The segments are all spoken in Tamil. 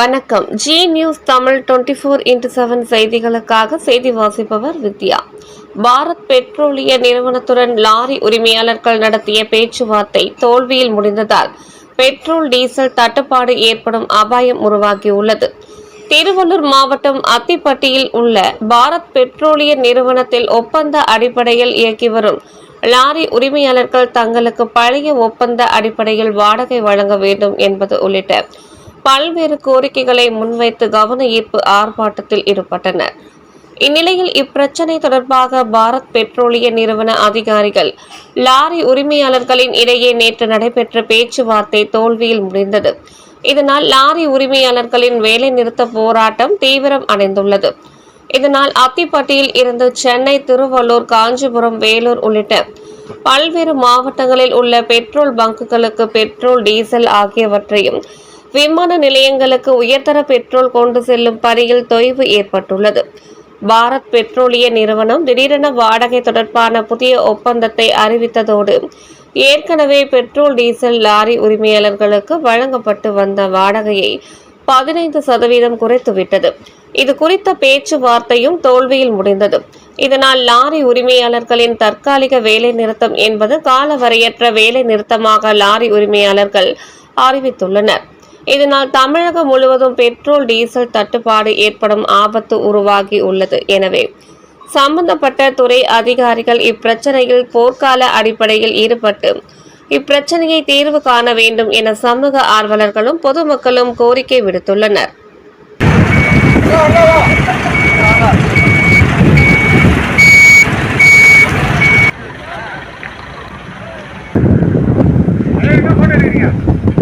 வணக்கம். Zee news Tamil twenty four into seven செய்திகளுக்காக செய்தி வாசிப்பவர் வித்யா. பாரத் பெட்ரோலிய நிறுவனத்துடன் லாரி உரிமையாளர்கள் நடத்திய பேச்சுவார்த்தை தோல்வியில் முடிந்ததால் பெட்ரோல் டீசல் தட்டுப்பாடு ஏற்படும் அபாயம் உருவாகியுள்ளது. திருவள்ளூர் மாவட்டம் அத்திப்பட்டியில் உள்ள பாரத் பெட்ரோலிய நிறுவனத்தில் ஒப்பந்த அடிப்படையில் இயக்கி வரும் லாரி உரிமையாளர்கள் தங்களுக்கு பழைய ஒப்பந்த அடிப்படையில் வாடகை வழங்க வேண்டும் என்பது உள்ளிட்ட பல்வேறு கோரிக்கைகளை முன்வைத்து கவன ஈர்ப்பு ஆர்ப்பாட்டத்தில் ஈடுபட்டனர். இந்நிலையில் இப்பிரச்சனை தொடர்பாக பாரத் பெட்ரோலிய நிறுவன அதிகாரிகள் லாரி உரிமையாளர்களின் இடையே நேற்று நடைபெற்ற பேச்சுவார்த்தை தோல்வியில் முடிந்தது. இதனால் லாரி உரிமையாளர்களின் வேலைநிறுத்த போராட்டம் தீவிரம் அடைந்துள்ளது. இதனால் அத்திப்பட்டியில் இருந்து சென்னை திருவள்ளூர் காஞ்சிபுரம் வேலூர் உள்ளிட்ட பல்வேறு மாவட்டங்களில் உள்ள பெட்ரோல் பங்குகளுக்கு பெட்ரோல் டீசல் ஆகியவற்றையும் விமான நிலையங்களுக்கு உயர்தர பெட்ரோல் கொண்டு செல்லும் பணியில் தொய்வு ஏற்பட்டுள்ளது. பாரத் பெட்ரோலிய நிறுவனம் திடீரென வாடகை தொடர்பான புதிய ஒப்பந்தத்தை அறிவித்ததோடு ஏற்கனவே பெட்ரோல் டீசல் லாரி உரிமையாளர்களுக்கு வழங்கப்பட்டு வந்த வாடகையை பதினைந்து சதவீதம் குறைத்துவிட்டது. இது குறித்த பேச்சுவார்த்தையும் தோல்வியில் முடிந்தது. இதனால் லாரி உரிமையாளர்களின் தற்காலிக வேலை நிறுத்தம் என்பது காலவரையற்ற வேலை நிறுத்தமாக லாரி உரிமையாளர்கள் அறிவித்துள்ளனர். இதனால் தமிழகம் முழுவதும் பெட்ரோல் டீசல் தட்டுப்பாடு ஏற்படும் ஆபத்து உருவாகி உள்ளது எனவே சம்பந்தப்பட்ட துறை அதிகாரிகள் இப்பிரச்சனையில் போர்க்கால அடிப்படையில் ஈடுபட்டு இப்பிரச்சனையை தீர்வு காண வேண்டும் என சமூக ஆர்வலர்களும் பொதுமக்களும் கோரிக்கை விடுத்துள்ளனர் Yeah.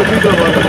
వాళ్ళ పీకలు వాళ్ళు